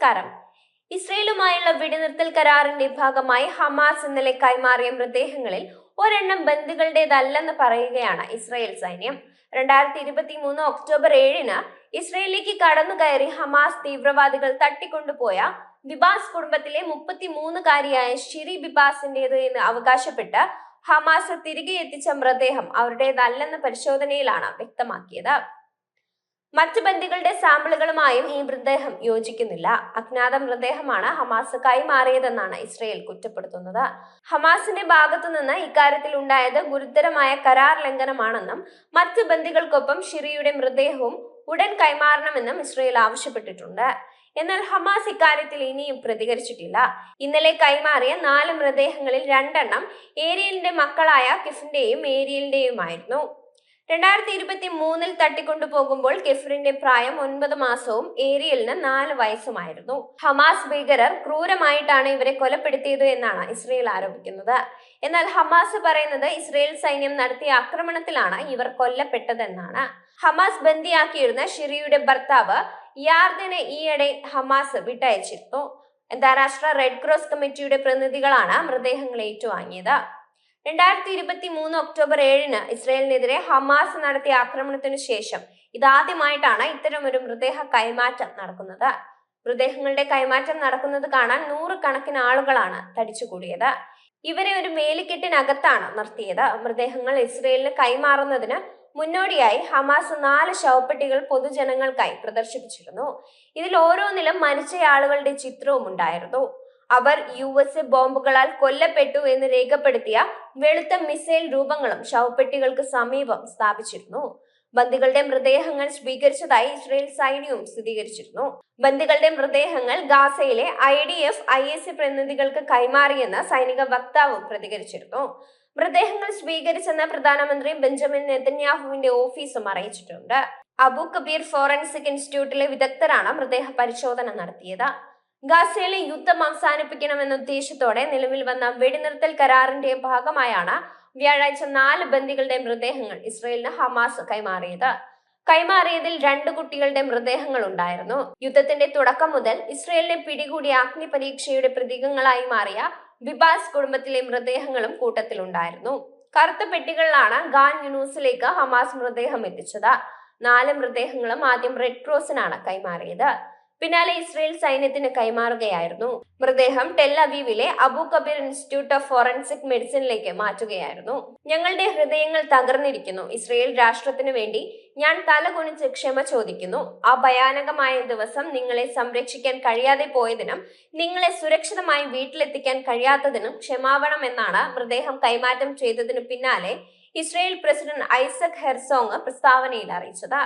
നമസ്കാരം. ഇസ്രയേലുമായുള്ള വെടിനിർത്തൽ കരാറിന്റെ ഭാഗമായി ഹമാസ് ഇന്നലെ കൈമാറിയ മൃതദേഹങ്ങളിൽ ഒരെണ്ണം ബന്ധുക്കളുടേതല്ലെന്ന് പറയുകയാണ് ഇസ്രയേൽ സൈന്യം. രണ്ടായിരത്തി ഇരുപത്തി മൂന്ന് ഒക്ടോബർ ഏഴിന് ഇസ്രയേലിലേക്ക് കടന്നു കയറി ഹമാസ് തീവ്രവാദികൾ തട്ടിക്കൊണ്ടുപോയ ബിബാസ് കുടുംബത്തിലെ മുപ്പത്തിമൂന്നുകാരിയായ ഷിരി ബിബാസിന്റേത് എന്ന് അവകാശപ്പെട്ട് ഹമാസ് തിരികെ എത്തിച്ച മൃതദേഹം അവരുടേതല്ലെന്ന പരിശോധനയിലാണ് വ്യക്തമാക്കിയത്. മറ്റ് ബന്ദികളുടെ സാമ്പിളുകളുമായും ഈ മൃതദേഹം യോജിക്കുന്നില്ല. അജ്ഞാത മൃതദേഹമാണ് ഹമാസ് കൈമാറിയതെന്നാണ് ഇസ്രയേൽ കുറ്റപ്പെടുത്തുന്നത്. ഹമാസിന്റെ ഭാഗത്തു നിന്ന് ഇക്കാര്യത്തിൽ ഉണ്ടായത് ഗുരുതരമായ കരാർ ലംഘനമാണെന്നും മറ്റ് ബന്ദികൾക്കൊപ്പം ഷിറിയുടെ മൃതദേഹവും ഉടൻ കൈമാറണമെന്നും ഇസ്രയേൽ ആവശ്യപ്പെട്ടിട്ടുണ്ട്. എന്നാൽ ഹമാസ് ഇക്കാര്യത്തിൽ ഇനിയും പ്രതികരിച്ചിട്ടില്ല. ഇന്നലെ കൈമാറിയ നാല് മൃതദേഹങ്ങളിൽ രണ്ടെണ്ണം ഏരിയലിന്റെ മക്കളായ കിഫിന്റെയും ഏരിയലിന്റെയുമായിരുന്നു. രണ്ടായിരത്തി ഇരുപത്തി മൂന്നിൽ തട്ടിക്കൊണ്ടുപോകുമ്പോൾ കെഫറിന്റെ പ്രായം ഒൻപത് മാസവും ഏരിയലിന് നാല് വയസ്സുമായിരുന്നു. ഹമാസ് ഭീകരർ ക്രൂരമായിട്ടാണ് ഇവരെ കൊലപ്പെടുത്തിയത് എന്നാണ് ഇസ്രയേൽ ആരോപിക്കുന്നത്. എന്നാൽ ഹമാസ് പറയുന്നത് ഇസ്രയേൽ സൈന്യം നടത്തിയ ആക്രമണത്തിലാണ് ഇവർ കൊല്ലപ്പെട്ടതെന്നാണ്. ഹമാസ് ബന്ദിയാക്കിയിരുന്ന ഷിറിയുടെ ഭർത്താവ് യാർദിനെ ഈയിടെ ഹമാസ് വിട്ടയച്ചിരുന്നു. അന്താരാഷ്ട്ര റെഡ് ക്രോസ് കമ്മിറ്റിയുടെ പ്രതിനിധികളാണ് മൃതദേഹങ്ങൾ ഏറ്റുവാങ്ങിയത്. രണ്ടായിരത്തി ഇരുപത്തി മൂന്ന് ഒക്ടോബർ ഏഴിന് ഇസ്രയേലിനെതിരെ ഹമാസ് നടത്തിയ ആക്രമണത്തിനു ശേഷം ഇതാദ്യമായിട്ടാണ് ഇത്തരമൊരു മൃതദേഹ കൈമാറ്റം നടക്കുന്നത്. മൃതദേഹങ്ങളുടെ കൈമാറ്റം നടക്കുന്നത് കാണാൻ നൂറുകണക്കിന് ആളുകളാണ് തടിച്ചുകൂടിയത്. ഇവരെ ഒരു മേലിക്കെട്ടിനകത്താണ് നിർത്തിയത്. മൃതദേഹങ്ങൾ ഇസ്രയേലിന് കൈമാറുന്നതിന് മുന്നോടിയായി ഹമാസ് നാല് ശവപ്പെട്ടികൾ പൊതുജനങ്ങൾക്കായി പ്രദർശിപ്പിച്ചിരുന്നു. ഇതിൽ ഓരോന്നിലും മരിച്ച ആളുകളുടെ ചിത്രവും ഉണ്ടായിരുന്നു. അവർ യു എസ് എ ബോംബുകളാൽ കൊല്ലപ്പെട്ടു എന്ന് രേഖപ്പെടുത്തിയ വെളുത്ത മിസൈൽ രൂപങ്ങളും ശവപ്പെട്ടികൾക്ക് സമീപം സ്ഥാപിച്ചിരുന്നു. ബന്ദികളുടെ മൃതദേഹങ്ങൾ സ്വീകരിച്ചതായി ഇസ്രയേൽ സൈന്യവും സ്ഥിരീകരിച്ചിരുന്നു. ബന്ദികളുടെ മൃതദേഹങ്ങൾ ഗാസയിലെ I D F I S പ്രതിനിധികൾക്ക് കൈമാറിയെന്ന് സൈനിക വക്താവ് പ്രതികരിച്ചിരുന്നു. മൃതദേഹങ്ങൾ സ്വീകരിച്ചെന്ന് പ്രധാനമന്ത്രി ബെഞ്ചമിൻ നെതന്യാഹുവിന്റെ ഓഫീസും അറിയിച്ചിട്ടുണ്ട്. അബു കബീർ ഫോറൻസിക് ഇൻസ്റ്റിറ്റ്യൂട്ടിലെ വിദഗ്ധരാണ് മൃതദേഹ പരിശോധന നടത്തിയത്. ഗാസയിലെ യുദ്ധം അവസാനിപ്പിക്കണമെന്ന ഉദ്ദേശത്തോടെ നിലവിൽ വന്ന വെടിനിർത്തൽ കരാറിന്റെ ഭാഗമായാണ് വ്യാഴാഴ്ച നാല് ബന്ദികളുടെ മൃതദേഹങ്ങൾ ഇസ്രയേലിന് ഹമാസ് കൈമാറിയത്. കൈമാറിയതിൽ രണ്ട് കുട്ടികളുടെ മൃതദേഹങ്ങൾ ഉണ്ടായിരുന്നു. യുദ്ധത്തിന്റെ തുടക്കം മുതൽ ഇസ്രയേലിനെ പിടികൂടിയ അഗ്നി പരീക്ഷയുടെ പ്രതീകങ്ങളായി മാറിയ ബിബാസ് കുടുംബത്തിലെ മൃതദേഹങ്ങളും കൂട്ടത്തിലുണ്ടായിരുന്നു. കറുത്ത പെട്ടികളിലാണ് ഗാൻ യുനൂസിലേക്ക് ഹമാസ് മൃതദേഹം എത്തിച്ചത്. നാല് മൃതദേഹങ്ങളും ആദ്യം റെഡ് ക്രോസിനാണ് കൈമാറിയത്. പിന്നാലെ ഇസ്രയേൽ സൈന്യത്തിന് കൈമാറുകയായിരുന്നു. മൃതദേഹം Tel അവീവിലെ Abu Kabir institute of forensic മെഡിസിനിലേക്ക് മാറ്റുകയായിരുന്നു. ഞങ്ങളുടെ ഹൃദയങ്ങൾ തകർന്നിരിക്കുന്നു. ഇസ്രയേൽ രാഷ്ട്രത്തിനു വേണ്ടി ഞാൻ തല കുണിച്ച് ക്ഷമ ചോദിക്കുന്നു. ആ ഭയാനകമായ ദിവസം നിങ്ങളെ സംരക്ഷിക്കാൻ കഴിയാതെ പോയതിനും നിങ്ങളെ സുരക്ഷിതമായി വീട്ടിലെത്തിക്കാൻ കഴിയാത്തതിനും ക്ഷമാപണം എന്നാണ് മൃതദേഹം കൈമാറ്റം ചെയ്തതിനു പിന്നാലെ ഇസ്രയേൽ പ്രസിഡന്റ് ഐസക് ഹെർസോങ് പ്രസ്താവനയിൽ അറിയിച്ചത്.